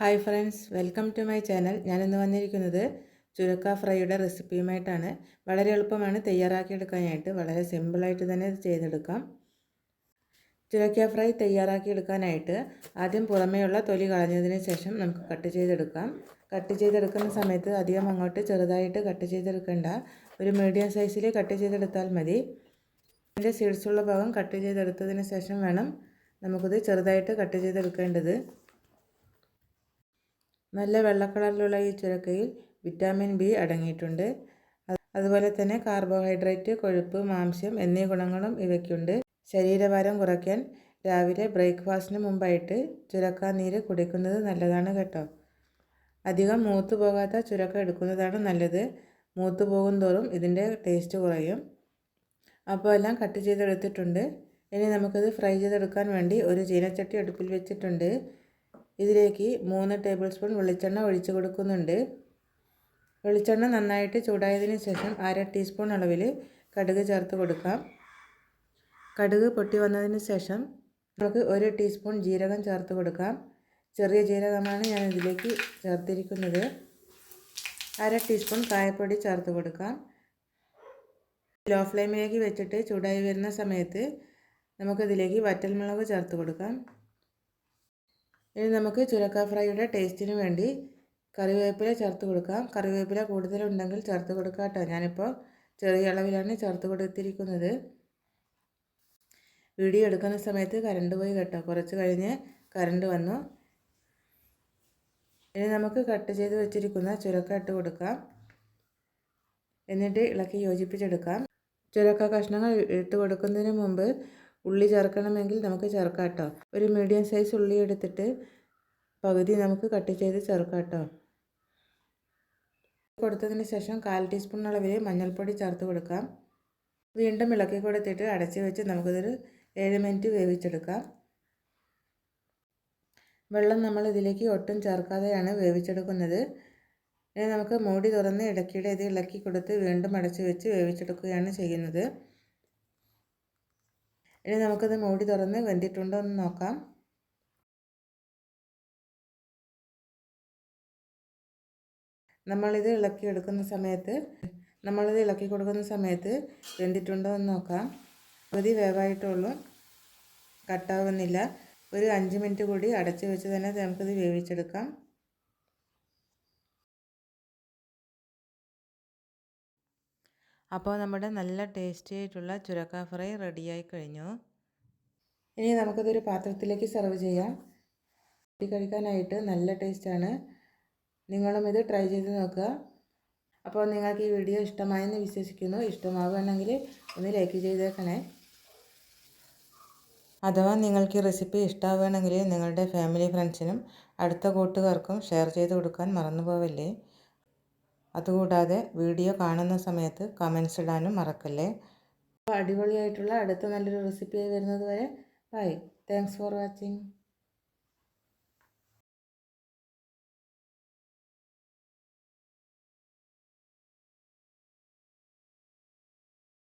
Hi friends welcome to my channel. ഞാനിന്ന് വന്നിരിക്കുന്നത് ചുരക്ക ഫ്രൈയുടെ റെസിപ്പിയുമായിട്ടാണ്. വളരെ എളുപ്പമാണ് തയ്യാറാക്കിയെടുക്കാനായിട്ട്. വളരെ സിമ്പിളായിട്ട് തന്നെ ചെയ്തെടുക്കാം. ചുരക്ക ഫ്രൈ തയ്യാറാക്കിയെടുക്കാനായിട്ട് ആദ്യം പുറമേയുള്ള തൊലി കളഞ്ഞതിന് ശേഷം നമുക്ക് കട്ട് ചെയ്തെടുക്കാം. കട്ട് ചെയ്തെടുക്കുന്ന സമയത്ത് അധികം അങ്ങോട്ട് ചെറുതായിട്ട് കട്ട് ചെയ്തെടുക്കേണ്ട. ഒരു മീഡിയം സൈസിൽ കട്ട് ചെയ്തെടുത്താൽ മതി. അതിന്റെ സീഡ്സുള്ള ഭാഗം കട്ട് ചെയ്തെടുത്തതിന് ശേഷം വേണം നമുക്കിത് ചെറുതായിട്ട് കട്ട് ചെയ്തെടുക്കേണ്ടത്. നല്ല വെള്ള കളറിലുള്ള ഈ ചുരക്കയിൽ വിറ്റാമിൻ ബി അടങ്ങിയിട്ടുണ്ട്. അതുപോലെ തന്നെ കാർബോഹൈഡ്രേറ്റ് കൊഴുപ്പ് മാംസ്യം എന്നീ ഗുണങ്ങളും ഇവയ്ക്കുണ്ട്. ശരീരഭാരം കുറയ്ക്കാൻ രാവിലെ ബ്രേക്ക്ഫാസ്റ്റിന് മുമ്പായിട്ട് ചുരക്ക നീര് കുടിക്കുന്നത് നല്ലതാണ് കേട്ടോ. അധികം മൂത്ത് പോകാത്ത ചുരക്ക എടുക്കുന്നതാണ് നല്ലത്. മൂത്ത് പോകും തോറും ഇതിന്റെ ടേസ്റ്റ് കുറയും. അപ്പോൾ എല്ലാം കട്ട് ചെയ്തെടുത്തിട്ടുണ്ട്. ഇനി നമുക്കിത് ഫ്രൈ ചെയ്തെടുക്കാൻ വേണ്ടി ഒരു ചീനച്ചട്ടി അടുപ്പിൽ വെച്ചിട്ടുണ്ട്. ഇതിലേക്ക് മൂന്ന് ടേബിൾ സ്പൂൺ വെളിച്ചെണ്ണ ഒഴിച്ചു കൊടുക്കുന്നുണ്ട്. വെളിച്ചെണ്ണ നന്നായിട്ട് ചൂടായതിന് ശേഷം അര ടീസ്പൂൺ അളവിൽ കടുക് ചേർത്ത് കൊടുക്കാം. കടുക് പൊട്ടി വന്നതിന് ശേഷം നമുക്ക് ഒരു ടീസ്പൂൺ ജീരകം ചേർത്ത് കൊടുക്കാം. ചെറിയ ജീരകമാണ് ഞാൻ ഇതിലേക്ക് ചേർത്തിരിക്കുന്നത്. അര ടീസ്പൂൺ കായപ്പൊടി ചേർത്ത് കൊടുക്കാം. ലോ ഫ്ലെയിമിലേക്ക് വെച്ചിട്ട് ചൂടായി വരുന്ന സമയത്ത് നമുക്കിതിലേക്ക് വറ്റൽമുളക് ചേർത്ത് കൊടുക്കാം. ഇനി നമുക്ക് ചുരക്ക ഫ്രൈയുടെ ടേസ്റ്റിന് വേണ്ടി കറിവേപ്പില ചേർത്ത് കൊടുക്കാം. കറിവേപ്പില കൂടുതലുണ്ടെങ്കിൽ ചേർത്ത് കൊടുക്കാം കേട്ടോ. ഞാനിപ്പോൾ ചെറിയ അളവിലാണ് ചേർത്ത് കൊടുത്തിരിക്കുന്നത്. വീഡിയോ എടുക്കുന്ന സമയത്ത് കറണ്ട് പോയി കേട്ടോ. കുറച്ച് കഴിഞ്ഞ് കറണ്ട് വന്നു. ഇനി നമുക്ക് കട്ട് ചെയ്ത് വെച്ചിരിക്കുന്ന ചുരക്ക ഇട്ട് കൊടുക്കാം. എന്നിട്ട് ഇളക്കി യോജിപ്പിച്ചെടുക്കാം. ചുരക്ക കഷ്ണങ്ങൾ ഇട്ട് കൊടുക്കുന്നതിന് മുമ്പ് ഉള്ളി ചേർക്കണമെങ്കിൽ നമുക്ക് ചേർക്കാം കേട്ടോ ഒരു മീഡിയം സൈസ് ഉള്ളി എടുത്തിട്ട് പകുതി നമുക്ക് കട്ട് ചെയ്ത് ചേർക്കാം കേട്ടോ കൊടുത്തതിന് ശേഷം കാൽ ടീസ്പൂൺ അളവിൽ മഞ്ഞൾപ്പൊടി ചേർത്ത് കൊടുക്കാം. വീണ്ടും ഇളക്കി കൊടുത്തിട്ട് അടച്ച് വെച്ച് നമുക്കിതൊരു ഏഴ് മിനിറ്റ് വേവിച്ചെടുക്കാം. വെള്ളം നമ്മൾ ഇതിലേക്ക് ഒട്ടും ചേർക്കാതെയാണ് വേവിച്ചെടുക്കുന്നത്. ഇനി നമുക്ക് മൂടി തുറന്ന് ഇടയ്ക്കിടെ ഇത് ഇളക്കി കൊടുത്ത് വീണ്ടും അടച്ച് വെച്ച് വേവിച്ചെടുക്കുകയാണ് ചെയ്യുന്നത്. ഇനി നമുക്കത് മൂടി തുറന്ന് വെന്തിട്ടുണ്ടോ എന്ന് നോക്കാം. നമ്മളിത് ഇളക്കി എടുക്കുന്ന സമയത്ത് നമ്മളിത് ഇളക്കി കൊടുക്കുന്ന സമയത്ത് വെന്തിട്ടുണ്ടോ എന്ന് നോക്കാം. പകുതി വേവായിട്ടുള്ളൂ. കട്ടാവുന്നില്ല. ഒരു അഞ്ച് മിനിറ്റ് കൂടി അടച്ചു വെച്ച് തന്നെ നമുക്കിത് വേവിച്ചെടുക്കാം. അപ്പോൾ നമ്മുടെ നല്ല ടേസ്റ്റി ആയിട്ടുള്ള ചുരക്ക ഫ്രൈ റെഡിയായി കഴിഞ്ഞു. ഇനി നമുക്കതൊരു പാത്രത്തിലേക്ക് സെർവ് ചെയ്യാം. കഴിക്കാനായിട്ട് നല്ല ടേസ്റ്റാണ്. നിങ്ങളും ഇത് ട്രൈ ചെയ്ത് നോക്കുക. അപ്പോൾ നിങ്ങൾക്ക് ഈ വീഡിയോ ഇഷ്ടമായെന്ന് വിശ്വസിക്കുന്നു. ഇഷ്ടമാവുകയാണെങ്കിൽ ഒന്ന് ലൈക്ക് ചെയ്തേക്കണേ. അഥവാ നിങ്ങൾക്ക് ഈ റെസിപ്പി ഇഷ്ടമാവുകയാണെങ്കിൽ നിങ്ങളുടെ ഫാമിലി ഫ്രണ്ട്സിനും അടുത്ത കൂട്ടുകാർക്കും ഷെയർ ചെയ്ത് കൊടുക്കാൻ മറന്നു പോവല്ലേ? അതുകൂടാതെ വീഡിയോ കാണുന്ന സമയത്ത് കമൻസ് ഇടാനും മറക്കല്ലേ? അപ്പോൾ അടിപൊളിയായിട്ടുള്ള അടുത്ത നല്ലൊരു റെസിപ്പിയായി വരുന്നത് വരെ ബൈ താങ്ക്സ് ഫോർ വാച്ചിങ്